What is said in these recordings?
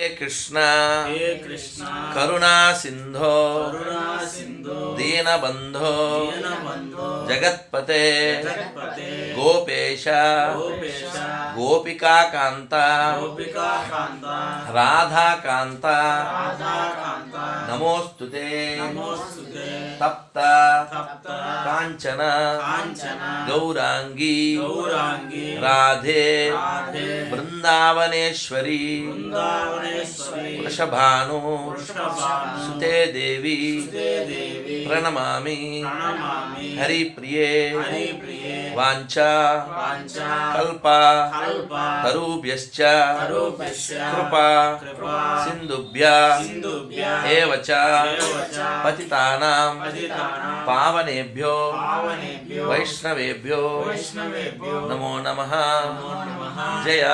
हे कृष्णा। हे कृष्णा। करुणा सिंधो। करुणा सिंधो। दीन बंधो जगतपते। जगतपते। गोपेशा। गोपेशा। गोपिका कांता गोपिका कांता राधा कांता राधा कांता नमोस्तुते नमोस्तुते तप्त कांचन गौरांगी राधे वृंदावनेश्वरी वृषभानु सुते देवी प्रणमा हरिप्रिय వాంఛా. కల్ప. తరుభ్యశ్చ కృపా. సింధుభ్య. సింధుభ్య. ఏవ చ ఏవ చ పతితానాం. పావనేభ్యో. వైష్ణవేభ్యో. నమో నమ. జయ.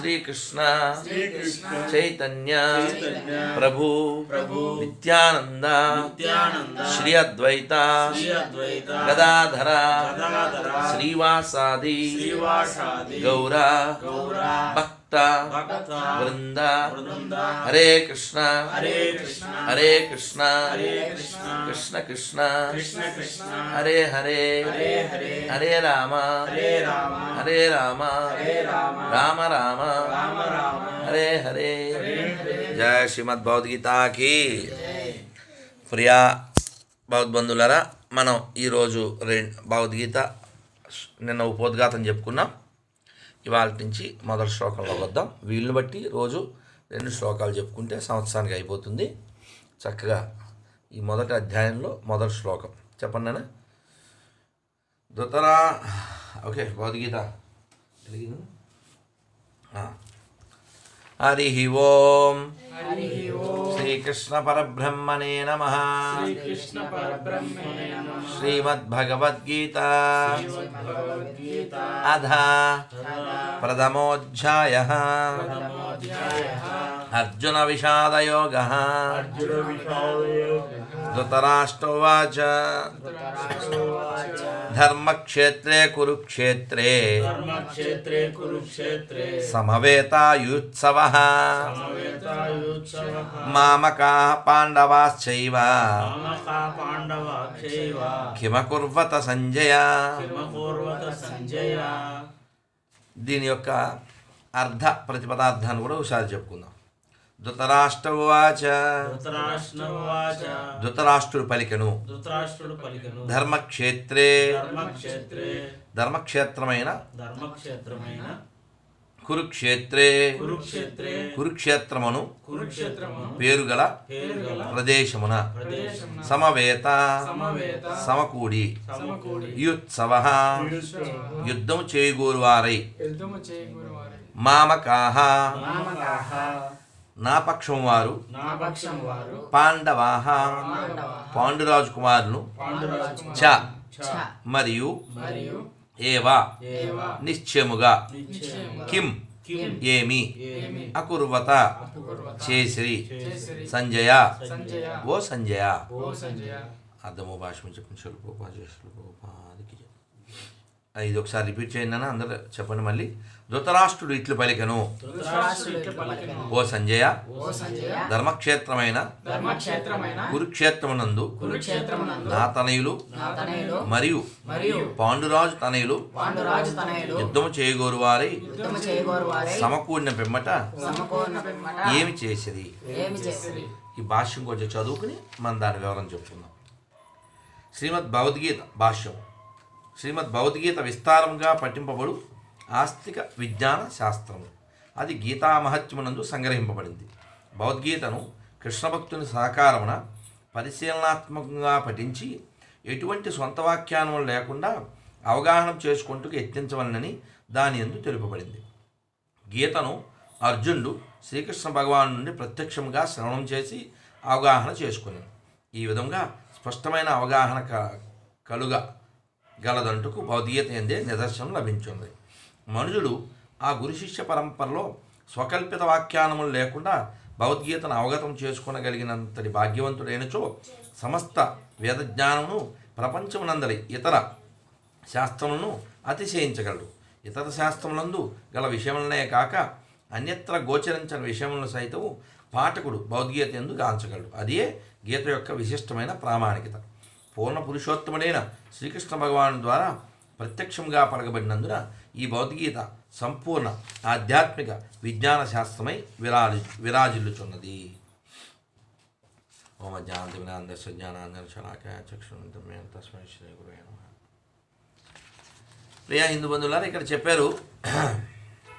శ్రీకృష్ణ. చైతన్య. ప్రభు. నిత్యానంద. శ్రీ అద్వైత. గదాధర. గదాధర శ్రీవాసాది శ్రీవాసాది గౌర గౌర భక్త భక్త వృంద వృంద హరే కృష్ణ హరే కృష్ణ హరే కృష్ణ హరే కృష్ణ కృష్ణ కృష్ణ కృష్ణ కృష్ణ హరే హరే హరే హరే హరే రామ హరే రామ హరే రామ హరే రామ రామ రామ రామ రామ హరే హరే హరే హరే జయ శ్రీమద్ భగవద్గీతకి ప్రియా భగవద్బంధులరా మనం ఈరోజు రె భగవద్గీత నిన్న ఉపోద్ఘాతం చెప్పుకున్నాం. ఇవాళ నుంచి మొదటి శ్లోకంలో వద్దాం. వీళ్ళని బట్టి రోజు రెండు శ్లోకాలు చెప్పుకుంటే సంవత్సరానికి అయిపోతుంది. చక్కగా ఈ మొదటి అధ్యాయంలో మొదటి శ్లోకం. చెప్పండి నేను ధృతరా ఓకే భగవద్గీత. తెలియదు హరి ఓం శ్రీకృష్ణ పరబ్రహ్మణే నమ కృష్ణ పరబ్రహ్మణే నమః శ్రీమద్భగవద్గీత భగవద్గీత అధ ప్రథమోధ్యాయ నమోధ్యాయః అర్జున విషాదయోగ అర్జున విషాదయో ధృతరాష్ట్రోవాచ ధర్మక్షేత్రే కురుక్షేత్రే ధర్మక్షేత్రే కురుక్షేత్రే సమవేతాయుత్సవ సమవేతాయుత్సవః మామకా పాండవాశ్చైవ మామకా పాండవాక్షైవ కిమకుర్వత సంజయ కిమపూర్వత సంజయ దీని యొక్క అర్ధ ప్రతిపదార్థాన్ని కూడా ఒకసారి చెప్పుకుందాం. ధృతరాష్ట్రవాచ. ధృతరాష్ట్రుడు పలికెను. ధర్మక్షేత్రే. ధర్మక్షేత్రే. ధర్మక్షేత్రమైన ధర్మక్షేత్రమైన కురుక్షేత్రే. కురుక్షేత్రే. కురుక్షేత్రమును కురుక్షేత్రము పేరుగల పేరు గల ప్రదేశమున ప్రదేశం సమవేత సమవేత సమకూడి సమకూడి యుత్సవ యుద్ధము చేయుగోరువారై మామకాహ నా పక్షం వారు పాండవాహ పాండురాజు పాండురాజు చ మరియు ఏవా నిశ్చయముగా కిం ఏమి అకుర్వత చేసిరి సంజయ ఓ సంజయ అర్థమో భాష చెప్పండి ఇది ఒకసారి రిపీట్ చేయండి అందరూ చెప్పండి మళ్ళీ. ధృతరాష్ట్రుడు ఇట్లు పలికెను. ఓ సంజయ. ధర్మక్షేత్రమైన కురుక్షేత్రమునందు నా తనయులు మరియు పాండురాజు తనయులు యుద్ధము చేయగోరు వారి సమకూడిన పిమ్మట ఏమి చేసిరి? ఈ భాష్యం కొంచెం చదువుకుని మనం దాని వివరం చెప్పుకుందాం. శ్రీమద్ భగవద్గీత భాష్యం. శ్రీమద్ భగవద్గీత విస్తారంగా పఠింపబడు ఆస్తిక విజ్ఞాన శాస్త్రము. అది గీతా మహత్యమునందు సంగ్రహింపబడింది. భగవద్గీతను కృష్ణ భక్తుని సహకారమున పరిశీలనాత్మకంగా పఠించి ఎటువంటి సొంత వాక్యానం లేకుండా అవగాహన చేసుకుంటూ యత్నించవలనని దాని ఎందు తెలుపబడింది. గీతను అర్జునుడు శ్రీకృష్ణ భగవాను నుండి ప్రత్యక్షంగా శ్రవణం చేసి అవగాహన చేసుకున్నాను ఈ విధంగా స్పష్టమైన అవగాహన క కలుగ గలదంటుకు భౌతికత ఎందే నిదర్శనం లభించింది మనుజుడు ఆ గురు శిష్య పరంపరలో స్వకల్పిత వాక్యానములు లేకుండా భగవద్గీతను అవగతం చేసుకునగలిగినంతటి భాగ్యవంతుడైనచో సమస్త వేదజ్ఞానమును ప్రపంచమునందరి ఇతర శాస్త్రములను అతిశయించగలడు. ఇతర శాస్త్రములందు గల విషయములనే కాక అన్యత్ర గోచరించని విషయములను సైతం పాఠకుడు భగవద్గీత ఎందు గాంచగలడు. అదే గీత యొక్క విశిష్టమైన ప్రామాణికత. పూర్ణ పురుషోత్తముడైన శ్రీకృష్ణ భగవాను ద్వారా ప్రత్యక్షంగా పలకబడినందున ఈ భగవద్గీత సంపూర్ణ ఆధ్యాత్మిక విజ్ఞాన శాస్త్రమై విరాజు విరాజిల్లుచున్నది. ఓమ జ్ఞానంతి వినాందర్శ జ్ఞానాందర శలాకాయ చక్షుమే తస్మై శ్రీ గురువే ప్రియా హిందూ బంధువులారా ఇక్కడ చెప్పారు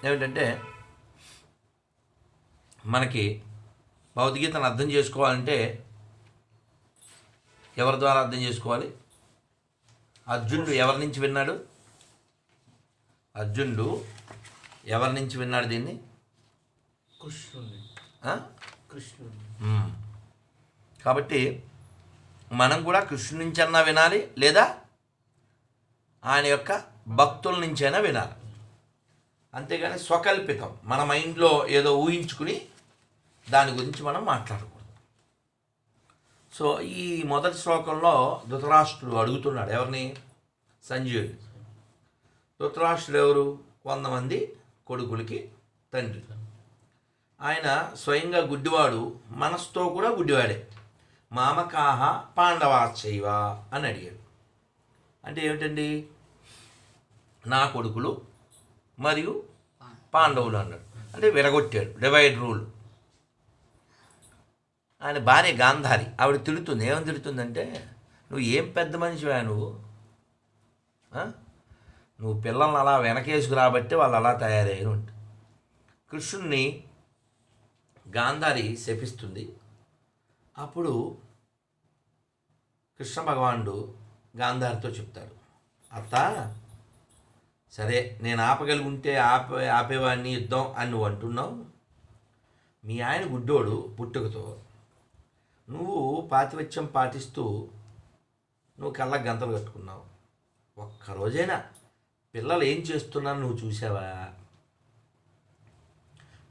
ఏమిటంటే మనకి భగవద్గీతను అర్థం చేసుకోవాలంటే ఎవరి ద్వారా అర్థం చేసుకోవాలి? అర్జునుడు ఎవరి నుంచి విన్నాడు? అర్జునుడు ఎవరి నుంచి విన్నాడు దీన్ని? కృష్ణుని మ్మ్. కాబట్టి మనం కూడా కృష్ణుడి నుంచన్నా వినాలి లేదా ఆయన యొక్క భక్తుల నుంచైనా వినాలి. అంతేగాని స్వకల్పితం. మన మైండ్లో ఏదో ఊహించుకుని దాని గురించి మనం మాట్లాడకూడదు సో ఈ మొదటి శ్లోకంలో ధృతరాష్ట్రుడు అడుగుతున్నాడు ఎవరిని? సంజయుడు ధృతరాష్ట్రుడు ఎవరు? వంద మంది కొడుకులకి తండ్రి. ఆయన స్వయంగా గుడ్డివాడు మనసుతో కూడా గుడ్డివాడే. మామకాహ పాండవాచైవ అని అడిగాడు. అంటే ఏమిటండి? నా కొడుకులు మరియు పాండవులు అన్నాడు. అంటే విరగొట్టాడు డివైడ్ రూల్. ఆయన భార్య గాంధారి. ఆవిడ తిడుతుంది. ఏమని తిడుతుందంటే నువ్వు ఏం పెద్ద మనిషివా నువ్వు? నువ్వు పిల్లల్ని అలా వెనకేసుకు రాబట్టి వాళ్ళు అలా తయారయ్యారు అంట కృష్ణుణ్ణి గాంధారి శపిస్తుంది. అప్పుడు కృష్ణ భగవానుడు గాంధారితో చెప్తాడు అత్త సరే నేను ఆపగలుగుంటే ఆపే ఆపేవాడిని యుద్ధం అని నువ్వు అంటున్నావు. మీ ఆయన గుడ్డోడు పుట్టుకతో నువ్వు పాతివత్యం పాటిస్తూ నువ్వు కళ్ళ గంతలు కట్టుకున్నావు. ఒక్కరోజైనా పిల్లలు ఏం చేస్తున్నారు నువ్వు చూసావా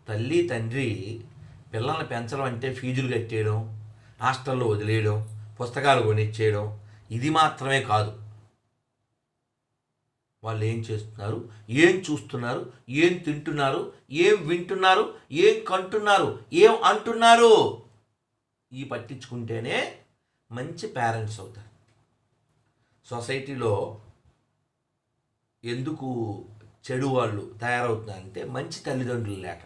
తల్లి తండ్రి పిల్లల్ని పెంచడం అంటే ఫీజులు కట్టేయడం హాస్టల్లో వదిలేయడం పుస్తకాలు కొనిచ్చేయడం ఇది మాత్రమే కాదు. వాళ్ళు ఏం చేస్తున్నారు? ఏం చూస్తున్నారు? ఏం తింటున్నారు? ఏం వింటున్నారు? ఏం కంటున్నారు? ఏం అంటున్నారు? ఈ పట్టించుకుంటేనే మంచి పేరెంట్స్ అవుతారు. సొసైటీలో ఎందుకు చెడు వాళ్ళు తయారవుతున్నారంటే మంచి తల్లిదండ్రులు లేక.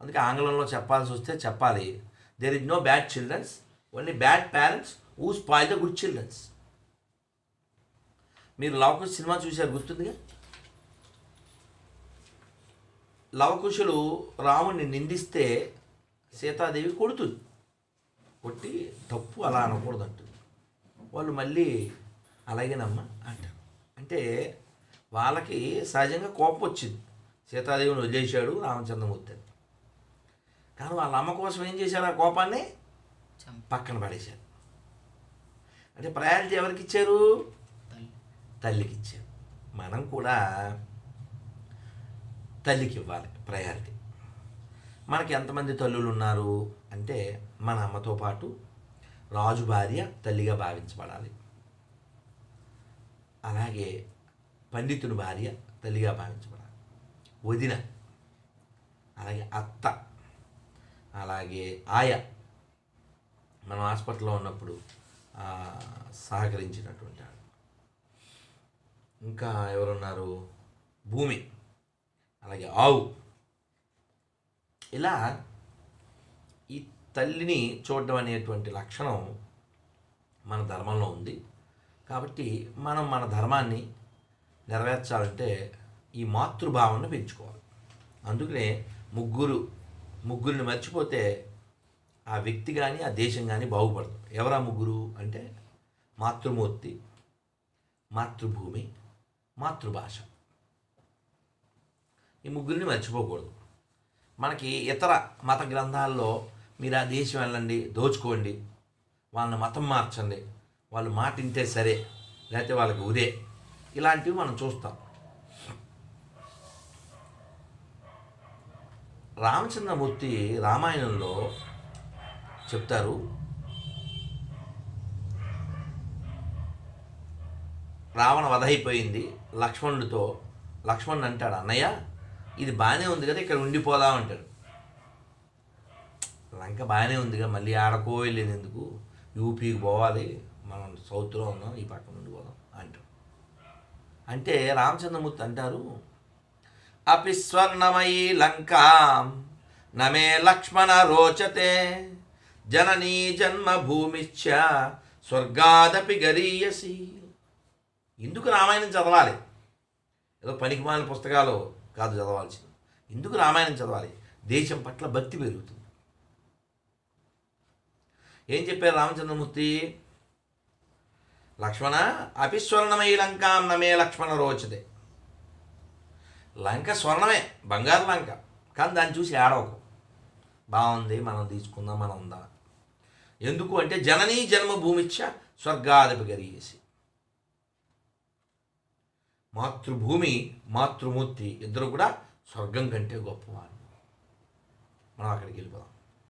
అందుకే ఆంగ్లంలో చెప్పాల్సి వస్తే చెప్పాలి. There is no bad childrens only bad parents who spoil the good childrens మీరు లవకుశ సినిమా చూశారు గుర్తుందిగా? లవకుశులు రాముడిని నిందిస్తే సీతాదేవి కొడుతుంది. కొట్టి తప్పు అలా అనకూడదు అంటుంది వాళ్ళు మళ్ళీ అలాగేనమ్మా అంటారు. అంటే వాళ్ళకి సహజంగా కోపం వచ్చింది. సీతాదేవిని వదిలేశాడు రామచంద్రమూర్తి అని. కానీ వాళ్ళ అమ్మ కోసం ఏం చేశారు ఆ కోపాన్ని? పక్కన పడేశారు. అంటే ప్రయారిటీ ఎవరికి ఇచ్చారు? తల్లి. తల్లికి ఇచ్చారు. మనం కూడా తల్లికి ఇవ్వాలి ప్రయారిటీ. మనకి ఎంతమంది తల్లులు ఉన్నారు అంటే మన అమ్మతో పాటు రాజు భార్య తల్లిగా భావించబడాలి. అలాగే పండితుని భార్య తల్లిగా భావించబడాలి. వదిన అలాగే అత్త అలాగే ఆయ మనం హాస్పిటల్లో ఉన్నప్పుడు సహకరించినటువంటి ఆవిడ. ఇంకా ఎవరున్నారు? భూమి అలాగే ఆవు. ఇలా ఈ తల్లిని చూడడం అనేటువంటి లక్షణం మన ధర్మంలో ఉంది. కాబట్టి మనం మన ధర్మాన్ని నెరవేర్చాలంటే ఈ మాతృభావాన్ని పెంచుకోవాలి. అందుకనే ముగ్గురు ముగ్గురిని మర్చిపోతే ఆ వ్యక్తి కానీ ఆ దేశం కానీ బాగుపడదు. ఎవరా ముగ్గురు అంటే మాతృమూర్తి మాతృభూమి మాతృభాష. ఈ ముగ్గురిని మర్చిపోకూడదు. మనకి ఇతర మత గ్రంథాల్లో మీరు ఆ దేశం వెళ్ళండి దోచుకోండి వాళ్ళని మతం మార్చండి వాళ్ళు మాటింటే సరే లేకపోతే వాళ్ళకి ఉదే. ఇలాంటివి మనం చూస్తాం. రామచంద్రమూర్తి రామాయణంలో చెప్తారు రావణ వధ అయిపోయింది లక్ష్మణుడితో లక్ష్మణుడు అంటాడు అన్నయ్య ఇది బాగానే ఉంది కదా ఇక్కడ ఉండిపోదాం అంటాడు లంక బాగానే ఉందిగా మళ్ళీ ఆడకో వెళ్ళేది ఎందుకు? యూపీకి పోవాలి మనం సౌత్లో ఉన్నాం ఈ పక్కన ఉండిపోదాం అంటారు. అంటే రామచంద్రమూర్తి అంటారు అపి స్వర్ణమయీ లంకా నమే లక్ష్మణ రోచతే జననీ జన్మభూమిశ్చ స్వర్గాదపి గరీయసి. ఎందుకు రామాయణం చదవాలి? ఏదో పనికిమాలిన పుస్తకాలు కాదు చదవాల్సింది. ఎందుకు రామాయణం చదవాలి? దేశం పట్ల భక్తి పెరుగుతుంది. ఏం చెప్పారు రామచంద్రమూర్తి? లక్ష్మణ అపిస్వర్ణమై లంకాం నమే లక్ష్మణ రోచతే. లంక స్వర్ణమే బంగారు లంక. కానీ దాన్ని చూసి ఏడవకు. బాగుంది మనం తీసుకుందాం మనం ఉందా. ఎందుకు అంటే జననీ జన్మభూమిచ్చ స్వర్గాదపి గరిగేసి మాతృభూమి మాతృమూర్తి ఇద్దరు కూడా స్వర్గం కంటే గొప్పవారు. మనం అక్కడికి వెళ్ళిపోదాం.